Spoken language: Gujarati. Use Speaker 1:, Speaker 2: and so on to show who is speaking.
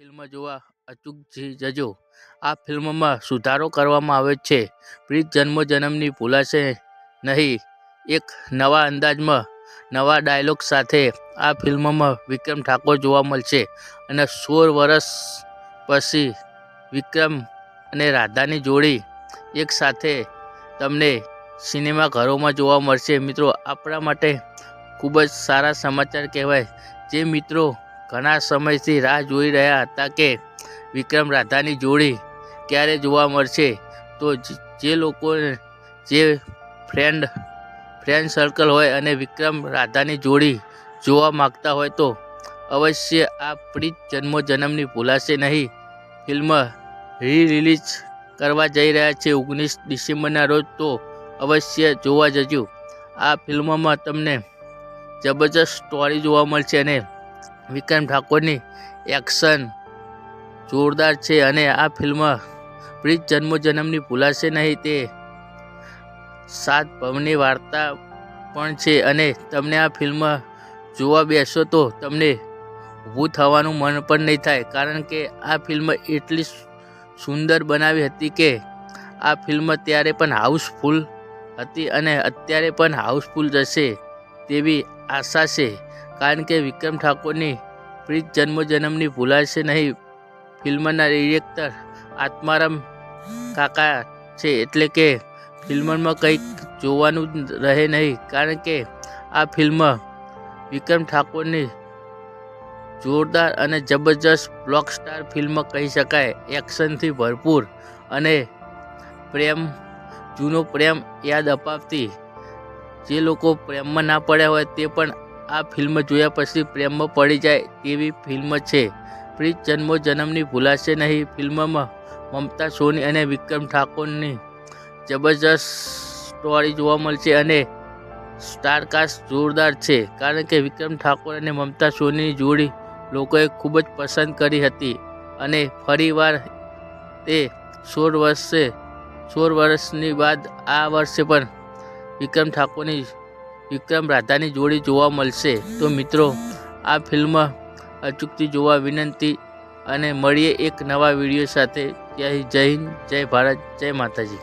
Speaker 1: ફિલ્મ જોવા અચૂક જજો. આ ફિલ્મમાં સુધારો કરવામાં આવે છે. પ્રીત જન્મો જન્મની ભૂલાશે નહીં. એક નવા અંદાજમાં નવા ડાયલોગ સાથે આ ફિલ્મમાં વિક્રમ ઠાકોર જોવા મળશે અને સોળ વર્ષ પછી વિક્રમ અને રાધાની જોડી એક સાથે તમને સિનેમાઘરોમાં જોવા મળશે. મિત્રો, આપણા માટે ખૂબ જ સારા સમાચાર કહેવાય. જે મિત્રો ઘણા સમયથી રાહ જોઈ રહ્યા હતા કે વિક્રમ રાધાની જોડી ક્યારે જોવા મળશે? તો જે લોકો, જે ફ્રેન્ડ ફ્રેન્ડ સર્કલ હોય અને વિક્રમ રાધાની જોડી જોવા માગતા હોય તો અવશ્ય આ પ્રીત જન્મો જન્મની ભૂલાશે નહીં. ફિલ્મ રી રિલીઝ કરવા જઈ રહ્યા છે ઓગણીસ ડિસેમ્બરના રોજ, તો અવશ્ય જોવા જજો. આ ફિલ્મમાં તમને જબરજસ્ત સ્ટોરી જોવા મળશે અને વિક્રમ ઠાકોરની એક્શન જોરદાર છે અને આ ફિલ્મ પ્રીત જન્મોજન્મની ભૂલાશે નહીં તે સાત ભવની વાર્તા પણ છે અને તમને આ ફિલ્મ જોવા બેસો તો તમને ઊભું થવાનું મન પણ નહીં થાય. કારણ કે આ ફિલ્મ એટલી સુંદર બનાવી હતી કે આ ફિલ્મ ત્યારે પણ હાઉસફુલ હતી અને અત્યારે પણ હાઉસફુલ જશે. તેવી આશા છે. કારણ કે વિક્રમ ઠાકોરની પ્રીત જન્મ જન્મની ભૂલાશે નહીં. ફિલ્મના ડિરેક્ટર આત્મારામ કાકા છે એટલે કે ફિલ્મમાં કંઈક જોવાનું રહે નહીં. કારણ કે આ ફિલ્મ વિક્રમ ઠાકોરની જોરદાર અને જબરજસ્ત બ્લોકસ્ટાર ફિલ્મ કહી શકાય. એક્શનથી ભરપૂર અને પ્રેમ, જૂનો પ્રેમ યાદ અપાવતી જે લોકો પ્રેમમાં ના પડ્યા હોય તે પણ આ ફિલ્મ જોયા પછી પ્રેમમાં પડી જાય તેવી ફિલ્મ છે. પ્રીત જન્મો જન્મની ભૂલાશે નહીં. ફિલ્મમાં મમતા, સોની અને વિક્રમ ઠાકોરની જબરજસ્ત સ્ટોરી જોવા મળશે અને સ્ટારકાસ્ટ જોરદાર છે. કારણ કે વિક્રમ ઠાકોર અને મમતા, સોનીની જોડી લોકોએ ખૂબ જ પસંદ કરી હતી અને ફરીવાર તે સોળ વર્ષે, સોળ વર્ષની બાદ આ વર્ષે પણ વિક્રમ ઠાકોરની, વિક્રમ રાધાની જોડી જોવા મળશે. તો મિત્રો, આ ફિલ્મ અચૂકથી જોવા વિનંતી અને મળીએ એક નવા વીડિયો સાથે. જય હિન્દ, જય ભારત, જય માતાજી.